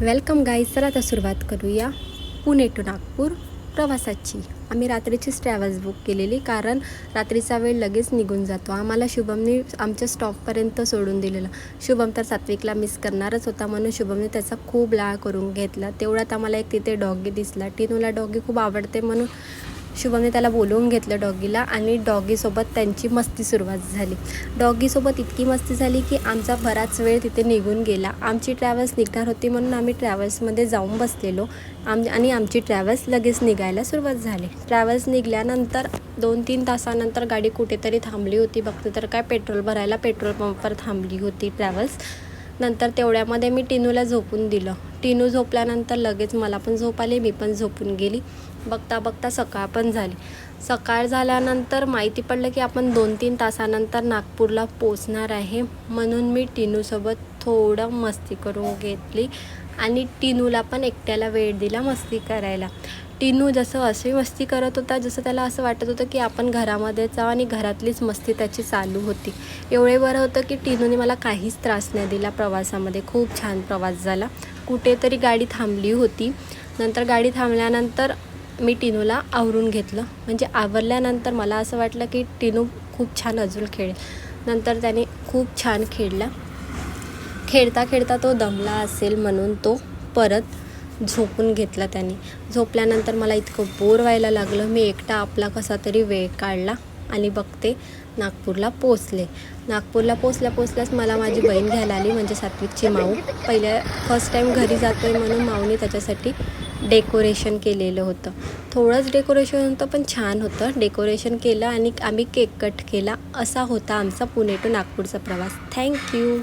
Welcome guys तर आता सुरुवात करूया. पुणे टू नागपूर प्रवासाची. आम्ही रात्रीचीच ट्रॅव्हल्स बुक केलेली कारण रात्रीचा वेळ लगेच निघून जातो. आम्हाला शुभमने आमच्या स्टॉपपर्यंत सोडून दिलेलं. शुभम तर सात्विकला मिस करणारच होता म्हणून शुभमने त्याचा खूप लाळ करून घेतला. तेवढ्यात आम्हाला एक तिथे डॉगी दिसला. टिनूला डॉगी खूप आवडते म्हणून शुभमने त्याला बोलवून घेतलं डॉगीला आणि डॉगीसोबत त्यांची मस्ती सुरुवात झाली. डॉगीसोबत इतकी मस्ती झाली की आमचा बराच वेळ तिथे निघून गेला. आमची ट्रॅव्हल्स निघणार होती म्हणून आम्ही ट्रॅव्हल्समध्ये जाऊन बसलेलो. आम आणि आमची ट्रॅव्हल्स लगेच निघायला सुरुवात झाली. ट्रॅव्हल्स निघाल्यानंतर दोन तीन तासानंतर गाडी कुठेतरी थांबली होती. बघते तर काय पेट्रोल भरायला पेट्रोल पंपवर थांबली होती ट्रॅव्हल्स. नंतर तेवढ्यामध्ये मी टिनूला झोपून दिलं. टिनू झोपल्यानंतर लगेच मला पण झोप आली मी पण झोपून गेली. बघता बघता सकाळ पण झाली. सकाळ झाल्यानंतर माहिती पडलं की आपण दोन तीन तासानंतर नागपूरला पोचणार आहे. म्हणून मी टिनूसोबत थोडं मस्ती करून घेतली आणि टिनूला पण एकट्याला वेळ दिला मस्ती करायला. टिनू जसं अशी मस्ती करत होता जसं त्याला असं वाटत होतं की आपण घरामध्ये जाऊ आणि घरातलीच मस्ती त्याची चालू होती. एवढे बरं होतं की टिनूने मला काहीच त्रास नाही दिला प्रवासामध्ये. खूप छान प्रवास झाला. कुठेतरी गाडी थांबली होती. नंतर गाडी थांबल्यानंतर मी टिनूला आवरून घेतलं. म्हणजे आवरल्यानंतर मला असं वाटलं की टिनू खूप छान अजून खेळेल. नंतर त्याने खूप छान खेळला. खेळता खेळता तो दमला असेल म्हणून तो परत झोपून घेतला त्याने. झोपल्यानंतर मला इतकं बोर व्हायला लागलं. मी एकटा आपला कसा तरी वेळ काढला आणि बघते नागपूरला पोचले नागपूरला पोचल्या पोचल्याच मला माझी बहीण घ्यायला आली म्हणजे सात्विकची माऊ. पहिल्या फर्स्ट टाईम घरी जातो आहे म्हणून माऊने त्याच्यासाठी डेकोरेशन केलेलं होतं. थोडंच डेकोरेशन होतं पण छान होतं. डेकोरेशन केलं आणि आम्ही केक कट केला. असा होता आमचा पुणे टू नागपूरचा प्रवास. थँक्यू